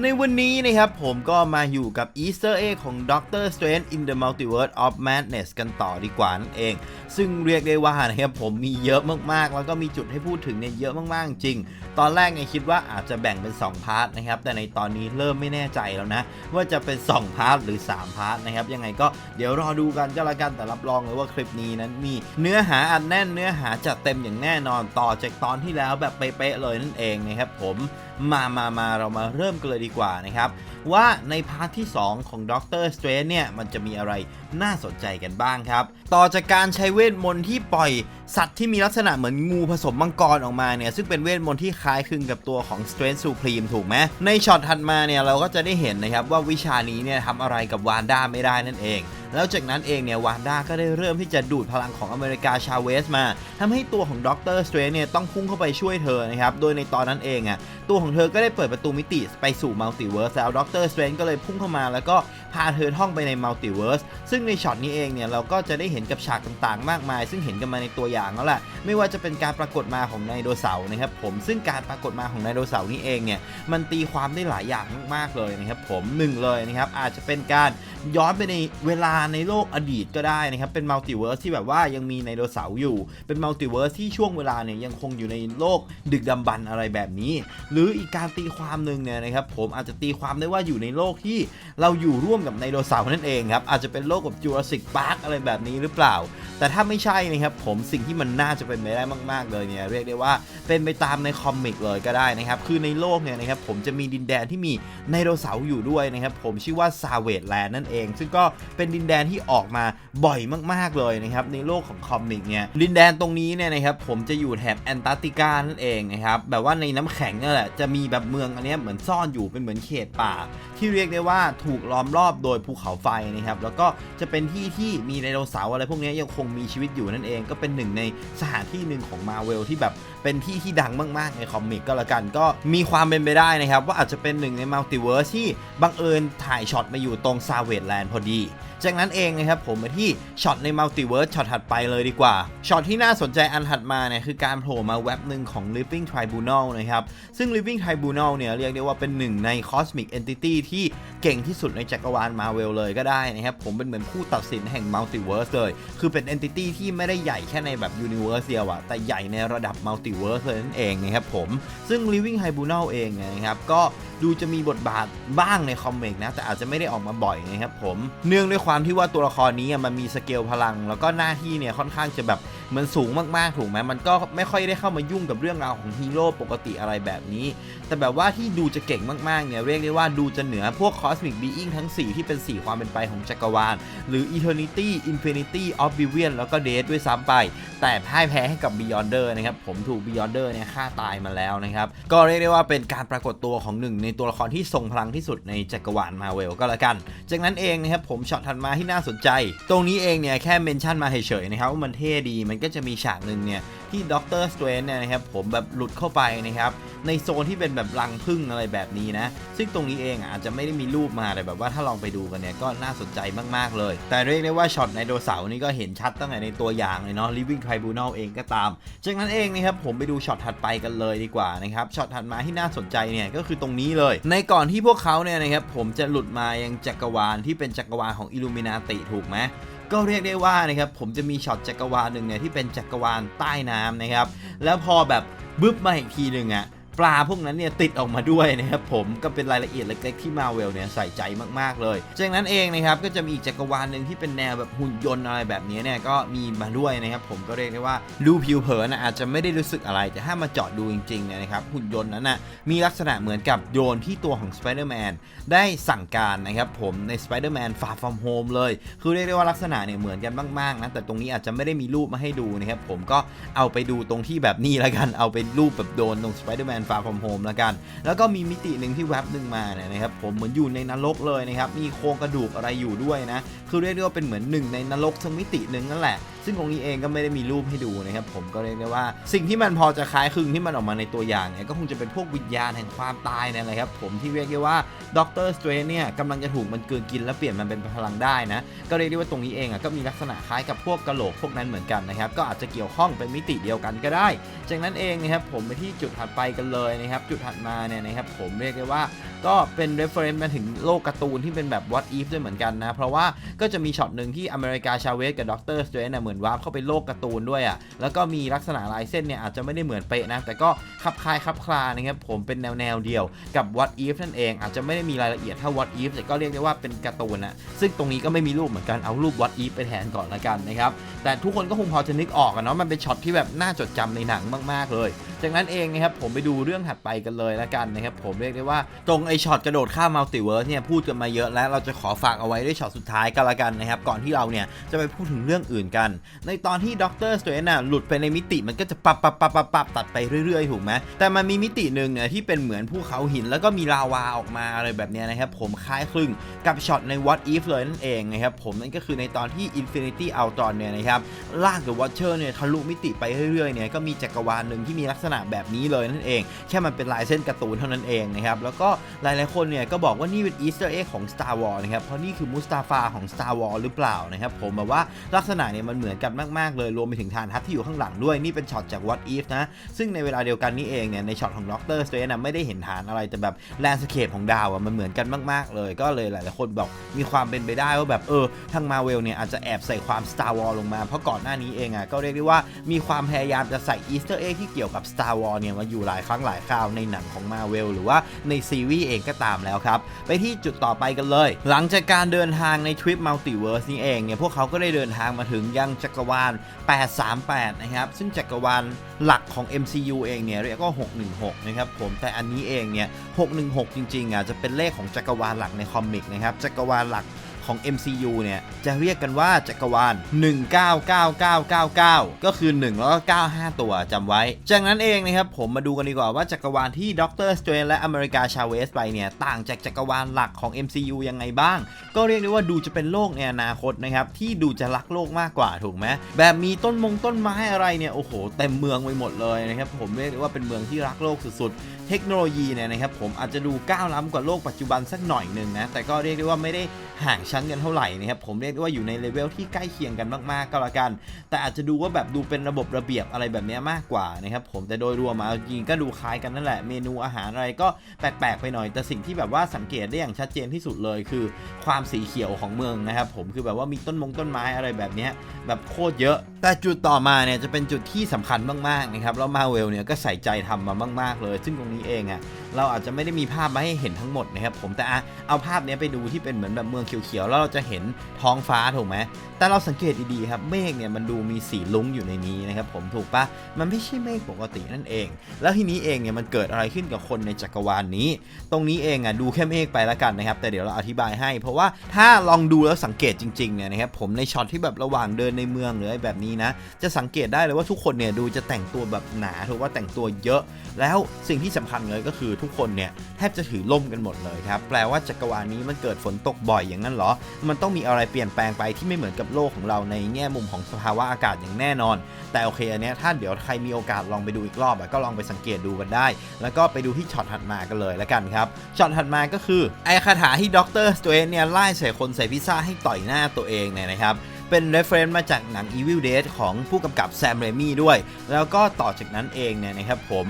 ในวันนี้นะครับผมก็มาอยู่กับ Easter egg ของ Doctor Strange in the Multiverse of Madness กันต่อดีกว่านั่นเอง ซึ่งเรียกได้ว่านะครับผมมีเยอะมากๆ แล้วก็มีจุดให้พูดถึงเนี่ยเยอะมากๆ จริง ตอนแรกเนี่ยคิดว่าอาจจะแบ่งเป็น 2 พาร์ทนะครับ แต่ในตอนนี้เริ่มไม่แน่ใจแล้วนะ ว่าจะเป็น 2 พาร์ทหรือ 3 พาร์ทนะครับ ยังไงก็เดี๋ยวรอดูกันก็แล้วกันแต่รับรองเลยว่าคลิปนี้นั้นมีเนื้อหาอันแน่นเนื้อหาจัดเต็มอย่างแน่นอนต่อจากตอนที่แล้วแบบเป๊ะๆเลยนั่นเองนะครับผม มามามาเรามาเริ่มกันเลยดีกว่านะครับ ว่าในพาร์ทที่ 2 ของด็อกเตอร์สเตรนเนี่ย มันจะมีอะไรน่าสนใจกันบ้างครับ ต่อจากการใช้เวทมนต์ที่ปล่อย สัตว์ที่มีลักษณะเหมือนงูผสมมังกรออกมาเนี่ย ซึ่งเป็นเวทมนต์ที่คล้ายคลึงกับตัวของ Strange Supreme ถูกไหมในช็อตถัดมาเนี่ยเราก็จะได้เห็นนะครับว่าวิชานี้เนี่ยทำอะไรกับวานด้าไม่ได้นั่นเอง แล้วจากนั้นเองเนี่ยวานด้าก็ได้เริ่มที่จะดูดพลังของอเมริกาชาเวสมาทำให้ตัวของด็อกเตอร์สเตรนเนี่ยต้องพุ่งเข้าไปช่วยเธอนะครับ โดยในตอนนั้นเองอะตัวของเธอก็ได้เปิดประตูมิติไปสู่มัลติเวิร์สแล้วด็อกเตอร์สเตรนก็เลยพุ่งเข้ามาแล้วก็พาเธอท่องไปในมัลติเวิร์สซึ่งในช็อตนี้เองเนี่ยเราก็จะได้เห็นกับฉากต่างๆ มากมาย ซึ่งเห็นกันมาในตัวอย่างแล้วแหละไม่ว่าจะเป็นการปรากฏมาของไดโนเสาร์นะครับผมซึ่งการปรากฏมาของไดโนเสาร์นี้เองเนี่ยมันตีความได้หลายอย่างมากๆเลยนะครับผมหนึ่งเลยนะครับอาจจะเป็นการ ย้อนไปในเวลาในโลกอดีตก็ได้นะครับ เป็นมัลติเวิร์สที่แบบว่ายังมีไดโนเสาร์อยู่ เป็นมัลติเวิร์สที่ช่วงเวลาเนี่ยยังคงอยู่ในโลกดึกดำบรรพ์อะไรแบบนี้ หรืออีกการตีความหนึ่งเนี่ยนะครับผมอาจจะตีความได้ว่าอยู่ในโลกที่เราอยู่ร่วมกับไดโนเสาร์นั่นเองครับอาจจะเป็นโลกแบบจูราสสิกพาร์คอะไรแบบนี้หรือเปล่า แต่ถ้าไม่ใช่นะครับผมสิ่งที่มันน่าจะเป็นไปได้มาก ๆ เลยเนี่ยเรียกได้ว่าเป็นไปตามในคอมิกเลยก็ได้นะครับคือในโลกเนี่ยนะครับผมจะมีดินแดนที่มีไดโนเสาร์อยู่ด้วยนะครับผมชื่อว่าซาเวตแลนด์นั่นเองซึ่งก็เป็นดินแดนที่ออกมาบ่อยมากๆเลยนะครับในโลกของคอมิกเนี่ยดินแดนตรงนี้เนี่ยนะครับผมจะอยู่แถบแอนตาร์กติกานั่นเองนะครับแบบว่าในน้ำแข็งนั่นแหละจะมีแบบเมืองอันนี้เหมือนซ่อนอยู่เป็นเหมือนเขตป่า ที่เรียกได้ว่าถูกล้อมรอบโดยภูเขาไฟนะครับแล้วก็จะเป็นที่ที่มีไดโนเสาร์อะไรพวกนี้ยังคงมีชีวิตอยู่นั่นเอง ก็เป็นหนึ่งในสถานที่หนึ่งของมาเวลที่แบบ เป็นที่ที่ดังมาก ๆ ในคอมิกก็แล้วกันก็มีความเป็นไปได้นะครับ ว่าอาจจะเป็นหนึ่งในมัลติเวิร์สที่บังเอิญถ่ายช็อตมาอยู่ตรงซาเวตแลนด์พอดี จากนั้นเองนะครับผมมาที่ช็อตในมัลติเวิร์สช็อตถัดไปเลยดีกว่าช็อตที่น่าสนใจอันถัดมาเนี่ยคือการโผล่มาแว็บหนึ่งของ Living Tribunal นะครับซึ่ง Living Tribunal เนี่ยเรียกได้ว่าเป็นหนึ่งใน Cosmic Entity ที่เก่งที่สุดในจักรวาลมาเวลเลยก็ได้นะครับผมเป็นเหมือนผู้ตัดสินแห่ง Multiverse เลย คือเป็น Entity ที่ไม่ได้ใหญ่แค่ในแบบ Universe เดียวอะแต่ใหญ่ในระดับ Multiverse เลยนั่นเองนะครับผมซึ่ง Living Tribunal เองนะครับก็ดูจะมีบทบาทบ้างในคอมิกนะแต่อาจจะไม่ได้ออกมาบ่อยนะครับผมเนื่องด้วยความความที่ว่าตัวละครนี้มันมีสเกลพลัง แล้วก็หน้าที่เนี่ยค่อนข้างจะแบบ มือนสูงมากๆถูกไหมมันก็ไม่ค่อยได้เข้ามายุ่งกับเรื่องราวของฮีโร่ปกติอะไรแบบนี้ แต่แบบว่าที่ดูจะเก่งมากๆเนี่ยเรียกได้ว่าดูจะเหนือพวก Cosmic Being ทั้ง 4 ที่เป็น 4 ความเป็นไปของจักรวาล หรือ Eternity Infinity Oblivion แล้วก็ Death ด้วยซ้ำไป แต่พ่ายแพ้ให้กับ Beyonder นะครับ ผมถูก Beyonder เนี่ยฆ่าตายมาแล้วนะครับ ก็เรียกได้ว่าเป็นการปรากฏตัวของหนึ่งในตัวละครที่ทรงพลังที่สุดในจักรวาลมาเวลก็แล้วกัน จากนั้นเองนะครับผมช็อตถัดมาที่น่าสนใจ ตรงนี้เองเนี่ยแค่เมนชั่นมาเฉยๆนะครับว่ามันเท่ดีมันก็จะมีฉากหนึ่งเนี่ยที่ด็อกเตอร์สเตรนเนี่ยนะครับผมแบบหลุดเข้าไปนะครับในโซนที่เป็นแบบรังพึ่งอะไรแบบนี้นะ ซึ่งตรงนี้เองอาจจะไม่ได้มีรูปมาแต่แบบว่าถ้าลองไปดูกันเนี่ยก็น่าสนใจมากๆเลย แต่เรียกได้ว่าช็อตไดโนเสาร์นี่ก็เห็นชัดตั้งแต่ในตัวอย่างเลยเนาะ Living Tribunal เองก็ตาม จากนั้นเองนะครับผมไปดูช็อตถัดไปกันเลยดีกว่านะครับช็อตถัดมาที่น่าสนใจเนี่ยก็คือตรงนี้เลย ในก่อนที่พวกเขาเนี่ยนะครับผมจะหลุดมายังจักรวาลที่เป็นจักรวาลของอิลูมินาติถูกไหม ก็เรียกได้ว่านะครับผมจะมีช็อตจักรวาลหนึ่งเนี่ยที่เป็นจักรวาลใต้น้ำนะครับแล้วพอแบบบึ้บมาอีกทีหนึ่งอะป ลาพวกนั้นเนี่ยติดออกมาด้วยนะครับผมก็เป็นรายละเอียดเล็กๆที่มาเวลเนี่ยใส่ใจมากๆเลย จากนั้นเองนะครับก็จะมีอีกจักรวาลหนึ่งที่เป็นแนวแบบหุ่นยนต์อะไรแบบนี้เนี่ยก็มีมาด้วยนะครับผมก็เรียกได้ว่าดูผิวเผินนะอาจจะไม่ได้รู้สึกอะไรแต่ถ้ามาเจาะดูจริงๆเนี่ยนะครับหุ่นยนต์นั้นนะมีลักษณะเหมือนกับโยนที่ตัวของ Spider-Man ได้สั่งการนะครับผมใน Spider-Man Far From Home เลย คือเรียกได้ว่าลักษณะเนี่ยเหมือนกันมากๆนะแต่ตรงนี้อาจจะไม่ได้มีรูปมาให้ดูนะครับผมก็เอาไปดูตรงที่แบบนี้แล้วกันเอาไปรูปแบบโดนตรง Spider-Man Far From Home แล้วกัน แล้วก็มีมิติหนึ่งที่แวบหนึ่งมาเนี่ยนะครับผมเหมือนอยู่ในนรกเลยนะครับมีโครงกระดูกอะไรอยู่ด้วยนะคือเรียกได้ว่าเป็นเหมือนหนึ่งในนรกทั้งมิติหนึ่งนั่นแหละ ซึ่งตรงนี้เองก็ไม่ได้มีรูปให้ดูนะครับผมก็เรียกได้ว่า สิ่งที่มันพอจะคล้ายคลึงที่มันออกมาในตัวอย่างเนี่ยก็คงจะเป็นพวกวิญญาณแห่งความตายนั่นแหละครับผมที่เรียกได้ว่าด็อกเตอร์สเตรนเนี่ยกำลังจะถูกมันเกินกินและเปลี่ยนมันเป็นพลังได้นะก็เรียกได้ว่าตรงนี้เองอะก็มีลักษณะคล้ายกับพวกกะโหลกพวกนั้นเหมือนกันนะครับก็อาจจะเกี่ยวข้องเป็นมิติเดียวกันก็ได้ จากนั้นเองนะครับผมไปที่จุดถัดไปกันเลยนะครับจุดถัดมาเนี่ยนะครับผมเรียกได้ว่าก็เป็น reference มาถึงโลกการ์ตูนที่เป็นแบบ what if ด้วยเหมือนกันนะ เพราะว่าก็จะมีช็อตหนึ่งที่อเมริกาชาเวสกับด็อกเตอร์สเตรนเหมือนวาร์ปเข้าไปโลกการ์ตูนด้วยอะแล้วก็มีลักษณะลายเส้นเนี่ยอาจจะไม่ได้เหมือนเป๊ะนะ แต่ก็คลับคลายคลับคลานะครับผมเป็นแนวแนวเดียวกับ what if นั่นเอง อาจจะไม่ได้มีรายละเอียดเท่า what if แต่ก็เรียกได้ว่าเป็นการ์ตูนนะซึ่งตรงนี้ก็ไม่มีรูปเหมือนกันเอารูป what if ไปแทนก่อนละกันนะครับแต่ทุกคนก็คงพอจะนึกออกอะเนาะมันเป็นช็อตที่แบบน่าจดจำในหนังมากๆเลย จากนั้นเองนะครับผมไปดูเรื่องถัดไปกันเลยละกันนะครับผมเรียกได้ว่าตรงไอช็อตกระโดดข้ามมัลติเวิร์สเนี่ยพูดกันมาเยอะแล้วเราจะขอฝากเอาไว้ด้วยช็อตสุดท้ายกันละกันนะครับก่อนที่เราเนี่ยจะไปพูดถึงเรื่องอื่นกัน ในตอนที่ด็อกเตอร์สเตรนน่ะหลุดไปในมิติมันก็จะปับปับปับปับปับตัดไปเรื่อยๆถูกไหมแต่มันมีมิติหนึ่งเนี่ยที่เป็นเหมือนภูเขาหินแล้วก็มีลาวาออกมาอะไรแบบนี้นะครับผมคล้ายคลึงกับช็อตใน What If เลยนั่นเองนะครับผมนั่นก็คือในตอนที่ Infinity Ultron เนี่ยนะครับลาก The Watcher เนี่ยทะลุมิติไปเรื่อยๆเนี่ยก็มีจักรวาลหนึ่งที่มีลักษณะแบบนี้เลยนั่นเองแค่มันเป็นลายเส้นการ์ตูนเท่านั้นเองนะครับ แล้วก็หลายๆคนเนี่ยก็บอกว่านี่เป็นอีสเตอร์เอ็กของ Star Wars นะครับ เพราะนี่คือมุสตาฟาของ Star Wars หรือเปล่านะครับผมแบบว่าลักษณะเนี่ยมันเหมือนกันมาก ๆ เลยรวมไปถึงฐานทัพที่อยู่ข้างหลังด้วยนี่เป็นช็อตจาก What If นะ ซึ่งในเวลาเดียวกันนี่เองเนี่ยในช็อตของด็อกเตอร์สเตรนนะไม่ได้เห็นฐานอะไรแต่แบบแลนด์สเคปของดาวอะมันเหมือนกันมาก ๆ เลยก็เลยหลาย ๆ คนบอกมีความเป็นไปได้ว่าแบบเออทางมาเวลเนี่ยอาจจะแอบใส่ความ Star Wars ลงมาเพราะก่อนหน้านี้เองอะก็เรียกได้ว่ามีความพยายามจะใส่อีสเตอร์เอ็กที่เกี่ยวกับ Star Wars เนี่ยมาอยู่หลายครั้งหลายคราวในหนังของมาเวลหรือว่าในซีรีส์เองก็ตามแล้วครับ ไปที่จุดต่อไปกันเลย หลังจากการเดินทางในทริปมัลติเวิร์สนี้เองเนี่ยพวกเขาก็ได้เดินทางมาถึงยังจักรวาล 838 นะครับ ซึ่งจักรวาลหลักของ MCU เองเนี่ยเรียกว่า 616 นะครับผมแต่อันนี้เองเนี่ย 616 จริงๆอะจะเป็นเลขของจักรวาลหลักในคอมิกนะครับจักรวาลหลัก ของ MCU เนี่ย จะเรียกกันว่าจักรวาล 199999 ก็คือ 1 แล้วก็ 95 ตัวจำไว้ จากนั้นเองนะครับ ผมมาดูกันดีกว่าว่าจักรวาลที่ด็อกเตอร์สเตรนและอเมริกาชาเวสไปเนี่ย ต่างจากจักรวาลหลักของ MCU ยังไงบ้าง ก็เรียกได้ว่าดูจะเป็นโลกในอนาคตนะครับ ที่ดูจะรักโลกมากกว่าถูกไหมแบบมีต้นมงต้นไม้อะไรเนี่ยโอ้โหเต็มเมืองไปหมดเลยนะครับผมเรียกได้ว่าเป็นเมืองที่รักโลกสุดๆเทคโนโลยีเนี่ยนะครับผมอาจจะดูก้าวล้ำกว่าโลกปัจจุบันสักหน่อยหนึ่งนะแต่ก็เรียกได้ว่าไม่ได้ห่างชั้นกันเท่าไหร่นะครับผมเรียกว่าอยู่ในเลเวลที่ใกล้เคียงกันมากๆก็แล้วกัน แต่อาจจะดูว่าแบบดูเป็นระบบระเบียบอะไรแบบนี้มากกว่านะครับผมแต่โดยรวมมาจริงก็ดูคล้ายกันนั่นแหละเมนูอาหารอะไรก็แปลกๆไปหน่อย แต่สิ่งที่แบบว่าสังเกตได้อย่างชัดเจนที่สุดเลยคือความสีเขียวของเมืองนะครับผมคือแบบว่ามีต้นมงต้นไม้อะไรแบบนี้แบบโคตรเยอะ แต่จุดต่อมาเนี่ยจะเป็นจุดที่สำคัญมากๆนะครับแล้วมาเวลเนี่ยก็ใส่ใจทำมามากๆเลย ซึ่งตรงนี้เองอะ่ะเราอาจจะไม่ได้มีภาพมาให้เห็นทั้งหมดนะครับผมแต่อะเอาภาพนี้ไปดูที่เป็นเหมือนแบบเมืองเขียวๆแล้วเราจะเห็นท้องฟ้าถูกไหมแต่เราสังเกตดีๆครับเมฆเนี่ยมันดูมีสีลุ้งอยู่ในนี้นะครับผมถูกปะมันไม่ใช่เมฆปกตินั่นเอง แล้วทีนี้เองเนี่ยมันเกิดอะไรขึ้นกับคนในจักรวาลนี้ ตรงนี้เองอะดูแค่เมฆไปแล้วกันนะครับ แต่เดี๋ยวเราอธิบายให้ เพราะว่าถ้าลองดูแล้วสังเกตจริงๆเนี่ยนะครับผมในช็อตที่แบบระหว่างเดินในเมืองหรืออะไรแบบนี้นะจะสังเกตได้เลยว่าทุกคนเนี่ยดูจะแต่งตัวแบบหนาถูกว่าแต่งตัวเยอะ แล้วสิ่งที่สำคัญเลยก็คือทุกคนเนี่ยแทบจะถือล่มกันหมดเลยครับแปลว่าจักรวาลนี้มันเกิดฝนตกบ่อยอย่างนั้นหรอมันต้องมีอะไรเปลี่ยนแปลงไปที่ไม่เหมือนกับโลกของเราในแง่มุมของสภาวะอากาศอย่างแน่นอน แต่โอเคอันเนี้ยถ้าเดี๋ยวใครมีโอกาสลองไปดูอีกรอบก็ลองไปสังเกตดูกันได้ แล้วก็ไปดูที่ช็อตถัดมากันเลยแล้วกันครับช็อตถัดมาก็คือไอคาถาที่ด็อกเตอร์สเตรนเนี่ยไล่ใส่คนใส่พิซซ่าให้ต่อยหน้าตัวเองเนี่ยนะครับเป็น reference มาจากหนัง Evil Dead ของผู้กำกับแซมเรมี่ด้วย แล้วก็ต่อจากนั้นเองเนี่ยนะครับผม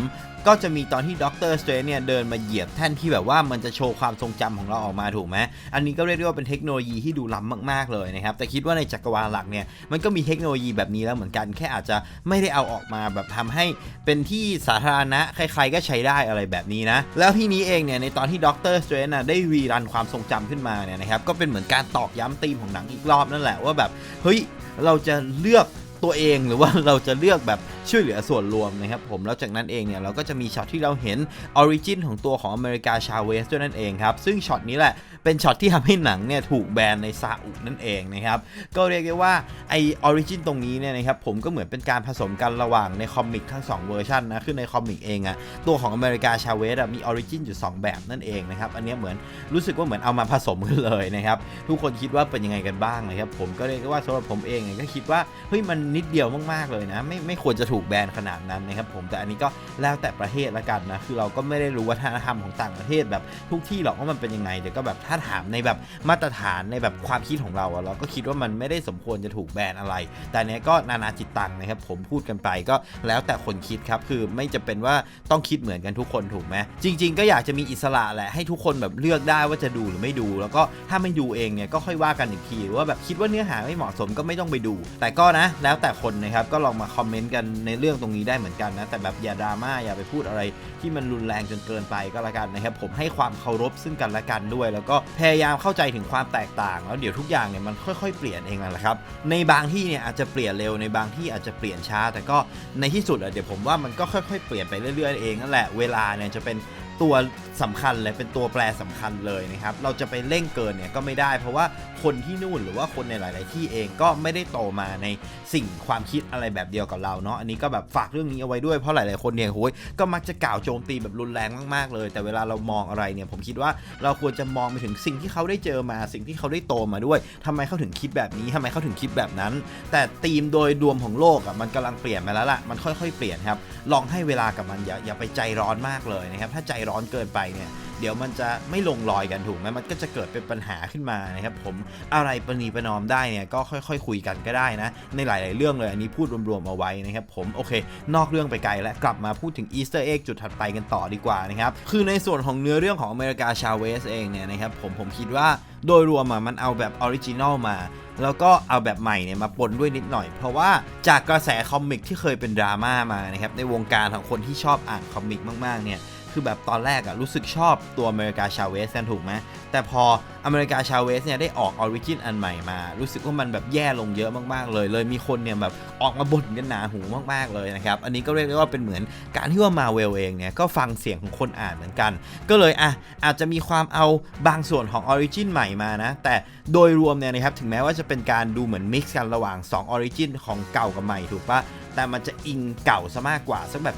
ก็จะมีตอนที่ด็อกเตอร์สเตรนเนี่ยเดินมาเหยียบแท่นที่แบบว่ามันจะโชว์ความทรงจำของเราออกมาถูกไหมอันนี้ก็เรียกได้ว่าเป็นเทคโนโลยีที่ดูล้ำมากๆเลยนะครับแต่คิดว่าในจักรวาลหลักเนี่ยมันก็มีเทคโนโลยีแบบนี้แล้วเหมือนกันแค่อาจจะไม่ได้เอาออกมาแบบทำให้เป็นที่สาธารณะใครๆก็ใช้ได้อะไรแบบนี้นะแล้วที่นี้เองเนี่ยในตอนที่ด็อกเตอร์สเตรนน่ะได้รีรันความทรงจำขึ้นมาเนี่ยนะครับก็เป็นเหมือนการตอกย้ำธีมของหนังอีกรอบนั่นแหละว่าแบบเฮ้ยเราจะเลือก ตัวเองหรือว่าเราจะเลือกแบบช่วยเหลือส่วนรวมนะครับผมแล้วจากนั้นเองเนี่ยเราก็จะมีช็อตที่เราเห็นออริจินของตัวของอเมริกาชาเวสด้วยนั่นเองครับซึ่งช็อตนี้แหละ เป็นช็อตที่ทำให้หนังเนี่ยถูกแบนในซาอุนั่นเองนะครับ ก็เรียกได้ว่าไอออริจินตรงนี้เนี่ยนะครับผมก็เหมือนเป็นการผสมกันระหว่างในคอมิกทั้งสองเวอร์ชันนะคือในคอมิกเองอะตัวของอเมริกาชาเวสอะมีออริจินอยู่สองแบบนั่นเองนะครับ อันนี้เหมือนรู้สึกว่าเหมือนเอามาผสมกันเลยนะครับ ทุกคนคิดว่าเป็นยังไงกันบ้างนะครับ ผมก็เรียกได้ว่าสำหรับผมเองเนี่ยก็คิดว่าเฮ้ยมันนิดเดียวมากๆเลยนะ ไม่ไม่ควรจะถูกแบนขนาดนั้นนะครับผมแต่อันนี้ก็แล้วแต่ประเทศละกันนะคือเราก็ไม่ได้รู้วัฒนธรรมของต่างประเทศแบบทุกที่หรอกว่ามันเป็นยังไงแต่ก็แบบถ้าถามในแบบมาตรฐานในแบบความคิดของเราอะเราก็คิดว่ามันไม่ได้สมควรจะถูกแบนอะไร แต่เนี้ยก็นานาจิตตังนะครับผมพูดกันไปก็แล้วแต่คนคิดครับคือไม่จะเป็นว่าต้องคิดเหมือนกันทุกคนถูกไหมจริง ๆ ก็อยากจะมีอิสระแหละให้ทุกคนแบบเลือกได้ว่าจะดูหรือไม่ดู แล้วก็ถ้าไม่ดูเองเนี่ยก็ค่อยว่ากันอีกทีว่าแบบคิดว่าเนื้อหาไม่เหมาะสมก็ไม่ต้องไปดู แต่ก็นะ แล้วแต่คนนะครับก็ลองมาคอมเมนต์กันในเรื่องตรงนี้ได้เหมือนกันนะแต่แบบอย่าดราม่าอย่าไปพูดอะไรที่มันรุนแรงจนเกินไปก็แล้วกันนะครับผมให้ความเคารพซึ่งกันและกันด้วย แล้วก็พยายามเข้าใจถึงความแตกต่าง แล้วเดี๋ยวทุกอย่างเนี่ยมันค่อยๆ เปลี่ยนเองแหละครับ ในบางที่เนี่ยอาจจะเปลี่ยนเร็วในบางที่อาจจะเปลี่ยนช้า แต่ก็ในที่สุดอะเดี๋ยวผมว่ามันก็ค่อยๆ เปลี่ยนไปเรื่อยๆเองนั่นแหละเวลาเนี่ยจะเป็นตัวสำคัญเลยเป็นตัวแปรสำคัญเลยนะครับเราจะไปเร่งเกินเนี่ยก็ไม่ได้ เพราะว่าคนที่นู่นหรือว่าคนในหลาย ๆ ที่เองก็ไม่ได้โตมาในสิ่งความคิดอะไรแบบเดียวกับเราเนาะอันนี้ก็แบบฝากเรื่องนี้เอาไว้ด้วยเพราะหลาย ๆ คนเนี่ยโหยก็มักจะกล่าวโจมตีแบบรุนแรงมาก ๆ เลย แต่เวลาเรามองอะไรเนี่ยผมคิดว่าเราควรจะมองไปถึงสิ่งที่เขาได้เจอมาสิ่งที่เขาได้โตมาด้วยทำไมเขาถึงคิดแบบนี้ทำไมเขาถึงคิดแบบนั้น แต่ธีมโดยรวมของโลกอะมันกำลังเปลี่ยนไปแล้วล่ะมันค่อย ๆ เปลี่ยนครับลองให้เวลากับมันอย่าอย่าไปใจร้อนมากเลยนะครับถ้าใจร้อนเกินไปเนี่ยเดี๋ยวมันจะไม่ลงรอยกันถูกไหมมันก็จะเกิดเป็นปัญหาขึ้นมานะครับผมอะไรประนีประนอมได้เนี่ยก็ค่อยๆคคุยกันก็ได้นะ ในหลาย ๆ เรื่องเลยอันนี้พูดรวมๆเอาไว้นะครับผมโอเค นอกเรื่องไปไกลและกลับมาพูดถึงอีสเตอร์เอ็กจุดถัดไปกันต่อดีกว่านะครับคือในส่วนของเนื้อเรื่องของอเมริกาชาเวสเองเนี่ยนะครับผมผมคิดว่าโดยรวมมันเอาแบบออริจินอลมาแล้วก็เอาแบบใหม่เนี่ยมาปนด้วยนิดหน่อย เพราะว่าจากกระแสคอมิกที่เคยเป็นดราม่ามานะครับในวงการของคนที่ชอบอ่านคอมิกมากๆเนี่ย คือแบบตอนแรกอะรู้สึกชอบตัวอเมริกาชาเวสกันถูกไหมแต่พออเมริกาชาเวสเนี่ยได้ออกออริจินอันใหม่มา รู้สึกว่ามันแบบแย่ลงเยอะมากๆ เลย เลยมีคนเนี่ยแบบออกมาบ่นกันหนาหูมากๆเลยนะครับ อันนี้ก็เรียกได้ว่าเป็นเหมือนการที่ว่ามาเวลเองเนี่ยก็ฟังเสียงของคนอ่านเหมือนกัน ก็เลยอะอาจจะมีความเอาบางส่วนของออริจินใหม่มานะ แต่โดยรวมเนี่ยนะครับถึงแม้ว่าจะเป็นการดูเหมือนมิกซ์กันระหว่าง2ออริจินของเก่ากับใหม่ถูกปะ แต่มันจะอิงเก่าซะมากกว่าสักแบบ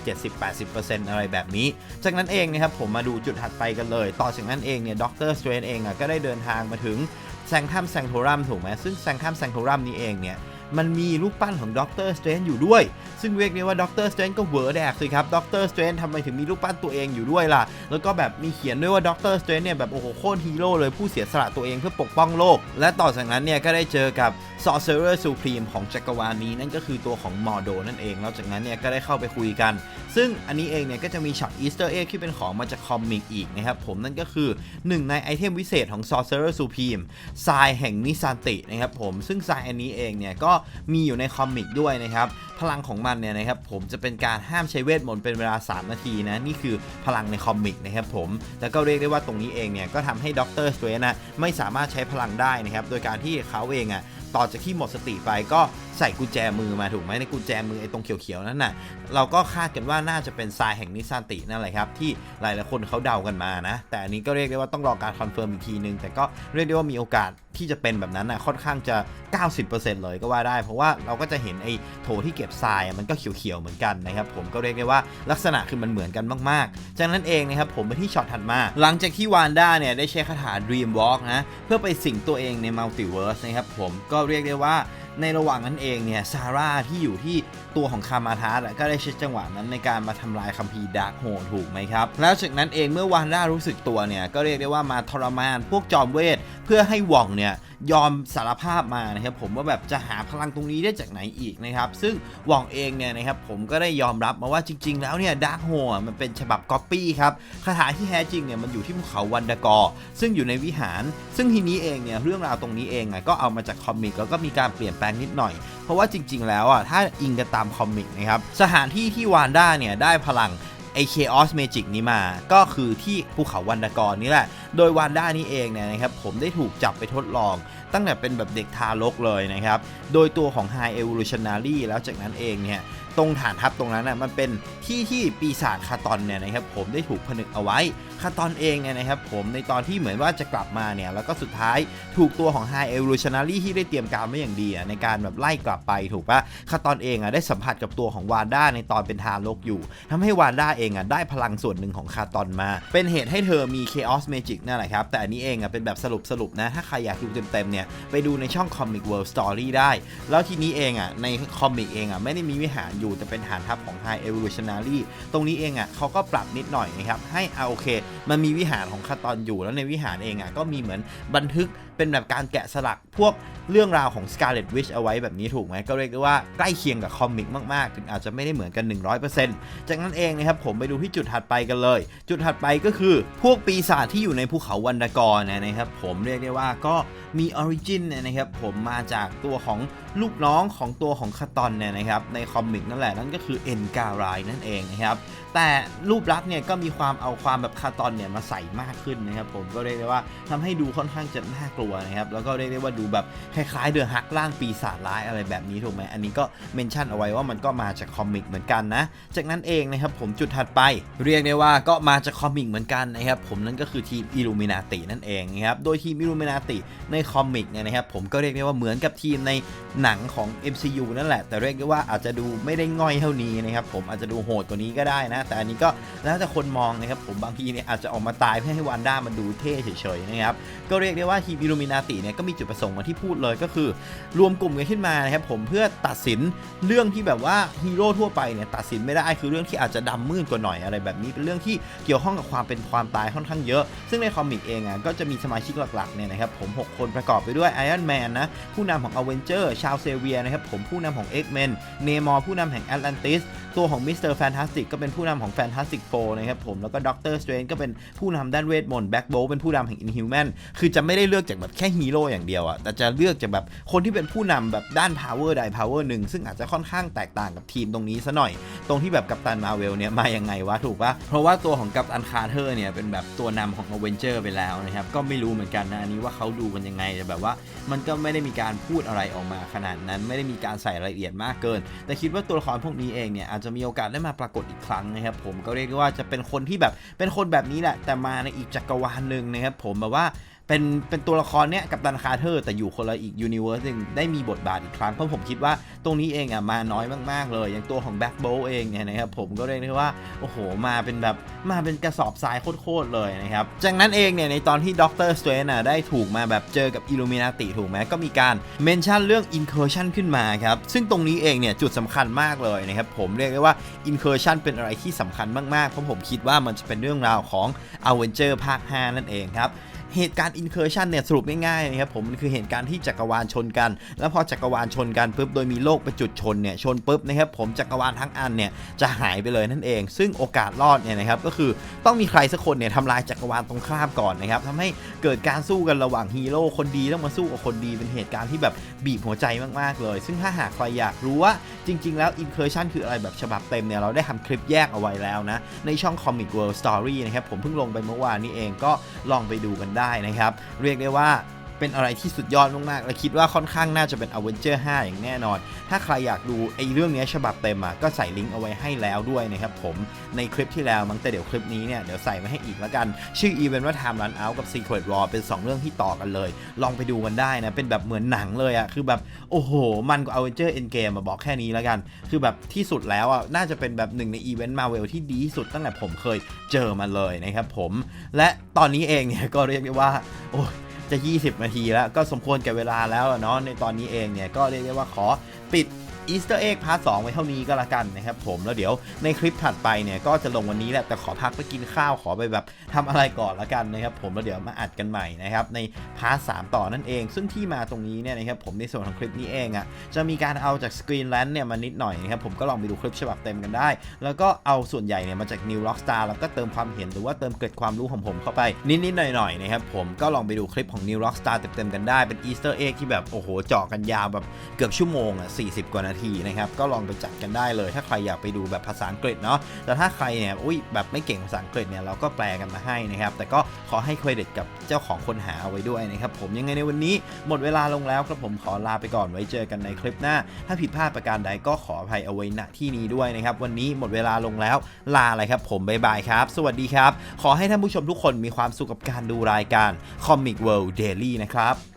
70-80%อะไรแบบนี้ จากนั้นเองนะครับผมมาดูจุดถัดไปกันเลย ต่อจากนั้นเองเนี่ยด็อกเตอร์สเตรนเองอะก็ได้เดินทางมาถึงแซงคัมแซงโทรัมถูกไหมซึ่งแซงคัมแซงโทรัมนี้เองเนี่ย มันมีรูปปั้นของด็อกเตอร์สเตรนอยู่ด้วย ซึ่งเรียกได้ว่าด็อกเตอร์สเตรนก็เวอร์แดกสิครับด็อกเตอร์สเตรนทำไมถึงมีรูปปั้นตัวเองอยู่ด้วยล่ะ แล้วก็แบบมีเขียนด้วยว่าด็อกเตอร์สเตรนเนี่ยแบบโอ้โหโคตรฮีโร่เลยผู้เสียสละตัวเองเพื่อปกป้องโลก และต่อจากนั้นเนี่ยก็ได้เจอกับ Sorcerer Supreme ของจักรวาลนี้นั่นก็คือตัวของมอร์โดนั่นเองแล้วจากนั้นเนี่ยก็ได้เข้าไปคุยกัน ซึ่งอันนี้เองเนี่ยก็จะมีช็อตอีสเตอร์เอ็กที่เป็นของมาจากคอมิกอีกนะครับผมนั่นก็คือหนึ่งในไอเทมวิเศษของ Sorcerer Supreme ทรายแห่งนิสันตินะครับผมซึ่งทรายอันนี้เองเนี่ยก็็มีอยู่ในคอมิกด้วยนะครับ พลังของมันเนี่ยนะครับผมจะเป็นการห้ามใช้เวทมนต์เป็นเวลา 3 นาทีนะ นี่คือพลังในคอมิกนะครับผม แล้วก็เรียกได้ว่าตรงนี้เองเนี่ยก็ทำให้ด็อกเตอร์สเตรนนะไม่สามารถใช้พลังได้นะครับ โดยการที่เขาเองอะ่ะต่อจากที่หมดสติไปก็ใส่กุญแจมือมาถูกไหมในกุญแจมือไอ้ตรงเขียวๆนั่นน่ะเราก็คาดกันว่าน่าจะเป็นทรายแห่งนิสันตินั่นแหละครับ ที่หลายๆคนเขาเดากันมานะ แต่อันนี้ก็เรียกได้ว่าต้องรอการคอนเฟิร์มอีกทีนึง แต่ก็เรียกได้ว่ามีโอกาส ที่จะเป็นแบบนั้นนะค่อนข้างจะ 90%เลยก็ว่าได้ เพราะว่าเราก็จะเห็นไอ้โถที่เก็บทรายมันก็เขียวๆเหมือนกันนะครับผมก็เรียกได้ว่าลักษณะคือมันเหมือนกันมากๆ จากนั้นเองนะครับผมไปที่ช็อตถัดมา หลังจากที่วานด้าเนี่ยได้ใช้คาถา Dream Walk นะเพื่อไปสิงตัวเองในมัลติเวิร์สนะครับผมก็เรียกได้ว่า ในระหว่างนั้นเองเนี่ยซาร่าที่อยู่ที่ตัวของคามาทัสก็ได้ใช้จังหวะนั้นในการมาทำลายคัมภีร์ดาร์กโฮถูกไหมครับ แล้วจากนั้นเองเมื่อวานด้ารู้สึกตัวเนี่ยก็เรียกได้ว่ามาทรมานพวกจอมเวท เพื่อให้หว่องเนี่ยยอมสารภาพมานะครับผมว่าแบบจะหาพลังตรงนี้ได้จากไหนอีกนะครับ ซึ่งหว่องเองเนี่ยนะครับผมก็ได้ยอมรับมาว่าจริง ๆ แล้วเนี่ยดาร์กโฮมันเป็นฉบับก๊อปปี้ครับคาถาที่แท้จริงเนี่ยมันอยู่ที่ภูเขาวันดากอ ซึ่งอยู่ในวิหาร ซึ่งทีนี้เองเนี่ยเรื่องราวตรงนี้เองก็เอามาจากคอมิกแล้วก็มีการเปลี่ยนลงนิดหน่อย เพราะว่าจริง ๆ แล้วอะถ้าอิงกันตามคอมิกนะครับสถานที่ที่วานด้าเนี่ยได้พลังไอเคออสเมจิกนี้มา ก็คือที่ภูเขาวันดากรนี่แหละ โดยวานด้านี่เองเนี่ยนะครับผมได้ถูกจับไปทดลอง ตั้งแต่เป็นแบบเด็กทารกเลยนะครับ โดยตัวของ High Evolutionary แล้วจากนั้นเองเนี่ยตรงฐานทัพตรงนั้นน่ะมันเป็นที่ที่ปีศาจคาตอนเนี่ยนะครับผมได้ถูกผนึกเอาไว้คาตอนเองเนี่ยนะครับผมในตอนที่เหมือนว่าจะกลับมาเนี่ยแล้วก็สุดท้ายถูกตัวของ High Evolutionary ที่ได้เตรียมการไว้อย่างดีในการแบบไล่กลับไปถูกปะคาตอนเองอะได้สัมผัสกับตัวของวานด้าในตอนเป็นทารกอยู่ทำให้วานด้าเองอะได้พลังส่วนหนึ่งของคาตอนมา เป็นเหตุให้เธอมี Chaos Magic นั่นแหละครับ แต่อันนี้เองอะเป็นแบบสรุปสรุปนะ ถ้าใครอยากดูเต็มๆเนี่ยไปดูในช่อง Comic World Story ได้ แล้วทีนี้เองอะในคอมิกเองอะไม่ได้มีวิหารอยู่แต่เป็นฐานทัพของ High Evolutionary ตรงนี้เองอะเขาก็ปรับนิดหน่อยนะครับให้เอาโอเค มันมีวิหารของคาตอนอยู่แล้วในวิหารเองอะก็มีเหมือนบันทึกเป็นแบบการแกะสลักพวกเรื่องราวของ Scarlet Witch เอาไว้แบบนี้ถูกไหมก็เรียกได้ว่าใกล้เคียงกับคอมิกมากๆ ถึงอาจจะไม่ได้เหมือนกัน 100%จากนั้นเองนะครับผมไปดูที่จุดถัดไปกันเลย จุดถัดไปก็คือพวกปีศาจที่อยู่ในภูเขาวันดากรเนี่ยนะครับผมเรียกได้ว่าก็มีออริจินเนี่ยนะครับผมมาจากตัวของลูกน้องของตัวของคาตอนเนี่ยนะครับในคอมิกนั่นแหละนั่นก็คือเอ็นการายนั่นเองนะครับแต่รูปลักษณ์เนี่ยก็มีความเอาความแบบคาตอนเนี่ยมาใส่มากขึ้นนะครับผมก็เรียกได้ว่าทำให้ดูค่อนข้างจะน่ากลัวนะครับแล้วก็เรียกได้ว่าดูแบบคล้ายๆเดือฮักร่างปีศาจร้ายอะไรแบบนี้ถูกไหมอันนี้ก็เมนชั่นเอาไว้ว่ามันก็มาจากคอมิกเหมือนกันนะจากนั้นเองนะครับผมจุดถัดไป เรียกได้ว่าก็มาจากคอมิกเหมือนกันนะครับผมนั่นก็คือทีมอิลูมินาตินั่นเองนะครับโดยทีมอิลูมินาติในคอมิกเนี่ยนะครับผมก็เรียกได้ว่าเหมือนกับทีมในหนังของ MCU นั่นแหละ แต่เรียกได้ว่าอาจจะดูไม่ได้ง่อยเท่านี้นะครับผมอาจจะดูโหดกว่านี้ก็ได้นะ แต่อันนี้ก็แล้วแต่คนมองนะครับผมบางทีเนี่ยอาจจะออกมาตายเพื่อให้วันด้ามันดูเท่เฉยๆนะครับก็เรียกได้ว่าทีมอิลูมินาติเนี่ยก็มีจุดประสงค์มาที่พูดเลยก็คือ รวมกลุ่มกันขึ้นมานะครับผมเพื่อตัดสินเรื่องที่แบบว่าฮีโร่ทั่วไปเนี่ยตัดสินไม่ได้คือเรื่องที่อาจจะดำมืดกว่าหน่อยอะไรแบบนี้เป็นเรื่องที่เกี่ยวข้องกับความเป็นความตายค่อนข้างเยอะ ซึ่งในคอมิกเองอะก็จะมีสมาชิกหลักๆเนี่ยนะครับผม6คนประกอบไปด้วยไอรอนแมนนะผู้นำของอเวนเจอร์ชาวเซเวียนะครับผมผู้นำของ X-Men เนมอร์ผู้นำแห่งแอตแลนติส ตัวของมิสเตอร์แฟนตาสติกก็เป็นผู้นำของแฟนตาสติกโฟนะครับผม แล้วก็ด็อกเตอร์สเตรนก็เป็นผู้นำด้านเวทมนต์แบ็กโบเป็นผู้นำแห่งอินฮิวแมนคือจะไม่ได้เลือกจากแบบแค่ฮีโร่อย่างเดียวอะแต่จะเลือกจากแบบคนที่เป็นผู้นำแบบด้าน power ใด power หนึ่งซึ่งอาจจะค่อนข้างแตกต่างกับทีมตรงนี้ซะหน่อย ตรงที่แบบกัปตันมาเวลเนี่ยมายังไงวะถูกปะเพราะว่าตัวของกัปตันคาร์เทอร์เนี่ยเป็นแบบตัวนำของอเวนเจอร์ไปแล้วนะครับก็ไม่รู้เหมือนกันนะอันนี้ว่าเขาดูกันยังไงแต่แบบว่ามันก็ไม่ได้มีการพูดอะไรออกมาขนาดนั้น ไม่ได้มีการใส่รายละเอียดมากเกิน แต่คิดว่าตัวละครพวกนี้เองเนี่ยอาจจะมีโอกาสได้มาปรากฏอีกครั้งนะครับผมก็เรียกได้ว่าจะเป็นคนที่แบบเป็นคนแบบนี้แหละแต่มาในอีกจักรวาลหนึ่งนะครับผมแบบว่า เป็นเป็นตัวละครเนี้ยกับตันคาร์เทอร์แต่อยู่คนละอีกยูนิเวอร์สหนึ่งได้มีบทบาทอีกครั้ง เพราะผมคิดว่าตรงนี้เองอะมาน้อยมาก ๆ เลย อย่างตัวของแบ็กโบเองเนี่ยนะครับผมก็เรียกได้ว่า โอ้โห มาเป็นแบบมาเป็นกระสอบทรายโคตร ๆ เลยนะครับ จากนั้นเองเนี่ยในตอนที่ด็อกเตอร์สเตรนอะได้ถูกมาแบบเจอกับอิลูมินาติถูกไหมก็มีการเมนชั่นเรื่อง Incursion ขึ้นมาครับซึ่งตรงนี้เองเนี่ยจุดสำคัญมากเลยนะครับผมเรียกได้ว่า Incursion เป็นอะไรที่สำคัญมากๆเพราะผมคิดว่ามันจะเป็นเรื่องราวของ a v e n g e r ภาค 5 นั่นเองครับ เหตุการณ์ incursion เนี่ยสรุปง่ายๆนะครับผมมันคือเหตุการณ์ที่จักรวาลชนกัน แล้วพอจักรวาลชนกันปุ๊บโดยมีโลกเป็นจุดชนเนี่ยชนปุ๊บนะครับผมจักรวาลทั้งอันเนี่ยจะหายไปเลยนั่นเอง ซึ่งโอกาสรอดเนี่ยนะครับก็คือต้องมีใครสักคนเนี่ยทำลายจักรวาลตรงข้ามก่อนนะครับทำให้เกิดการสู้กันระหว่างฮีโร่คนดีต้องมาสู้กับคนดีเป็นเหตุการณ์ที่แบบบีบหัวใจมากๆเลย ซึ่งถ้าหากใครอยากรู้ว่าจริง ๆ แล้ว incursion คืออะไรแบบฉบับเต็มเนี่ยเราได้ทำคลิปแยกเอาไว้แล้วนะในช่อง Comic World Story นะครับผมเพิ่งลงไปเมื่อวานนี้เองก็ลองไปดูกันได้ได้นะครับ เรียกได้ว่า เป็นอะไรที่สุดยอดมากๆ และคิดว่าค่อนข้างน่าจะเป็น a v e n g e r 5 อย่างแน่นอน ถ้าใครอยากดูไอ้เรื่องนี้ฉบับเต็มอะก็ใส่ลิงก์เอาไว้ให้แล้วด้วยนะครับผมในคลิปที่แล้วมั้งแต่เดี๋ยวคลิปนี้เนี่ยเดี๋ยวใส่มาให้อีกแล้วกัน ชื่ออีเวนต์ว่า Time Run Out กับ Secret War เป็น 2 เรื่องที่ต่อกันเลย ลองไปดูกันได้นะเป็นแบบเหมือนหนังเลยอะคือแบบโอ้โห มันกว่า a v e n g e r Endgame มาบอกแค่นี้แล้วกัน คือแบบที่สุดแล้วอะน่าจะเป็นแบบหนึ่งในอีเวนต์มาเวลที่ดีที่สุดตั้งแต่ผมเคยเจอมาเลยนะครับผมและตอนนี้เองเนี่ยก็เรียกได้ว่าโอ้ย จะ 20 นาทีแล้วก็สมควรแก่เวลาแล้วอะเนาะในตอนนี้เองเนี่ยก็เรียกได้ว่าขอปิด อีสเตอร์เอ็กพาร์ทสไว้เท่านี้ก็แล้วกันนะครับผมแล้วเดี๋ยวในคลิปถัดไปเนี่ยก็จะลงวันนี้แหละแต่ขอพักไปกินข้าวขอไปแบบทำอะไรก่อนแล้วกันนะครับผมแล้วเดี๋ยวมาอัดกันใหม่นะครับในพาร์ทสต่อนั่นเอง ซึ่งที่มาตรงนี้เนี่ยนะครับผมในส่วนของคลิปนี้เองอะ่ะจะมีการเอาจากสกรีนแลนด์เนี่ยมานิดหน่อยนะครับผมก็ลองไปดูคลิปฉบับเต็มกันได้ แล้วก็เอาส่วนใหญ่เนี่ยมาจาก New Rockstar แล้วก็เติมความเห็นหรือว่าเติมเกร็ดความรู้ของผมเข้าไปนิดๆหน่อยๆนะครับผมก็ลองไปดูคลิปของ New Rockstar เต็มๆกันได้เป็น Easter Egg ที่แบบโอ้โหเจาะกันยาวแบบเกือบชั่วโมงอะ40 กว่านานาทีนะครับ ก็ลองไปจัดกันได้เลย ถ้าใครอยากไปดูแบบภาษาอังกฤษเนาะ แต่ถ้าใครเนี่ยอุ้ยแบบไม่เก่งภาษาอังกฤษเนี่ยเราก็แปลกันมาให้นะครับ แต่ก็ขอให้เครดิตกับเจ้าของคนหาเอาไว้ด้วยนะครับ ผมยังไงในวันนี้หมดเวลาลงแล้วครับผมขอลาไปก่อนไว้เจอกันในคลิปหน้า ถ้าผิดพลาดประการใดก็ขออภัยเอาไว้ณที่นี้ด้วยนะครับ วันนี้หมดเวลาลงแล้วลาเลยครับ ผมบ๊ายบายครับ สวัสดีครับ ขอให้ท่านผู้ชมทุกคนมีความสุขกับการดูรายการ Comic World Daily นะครับ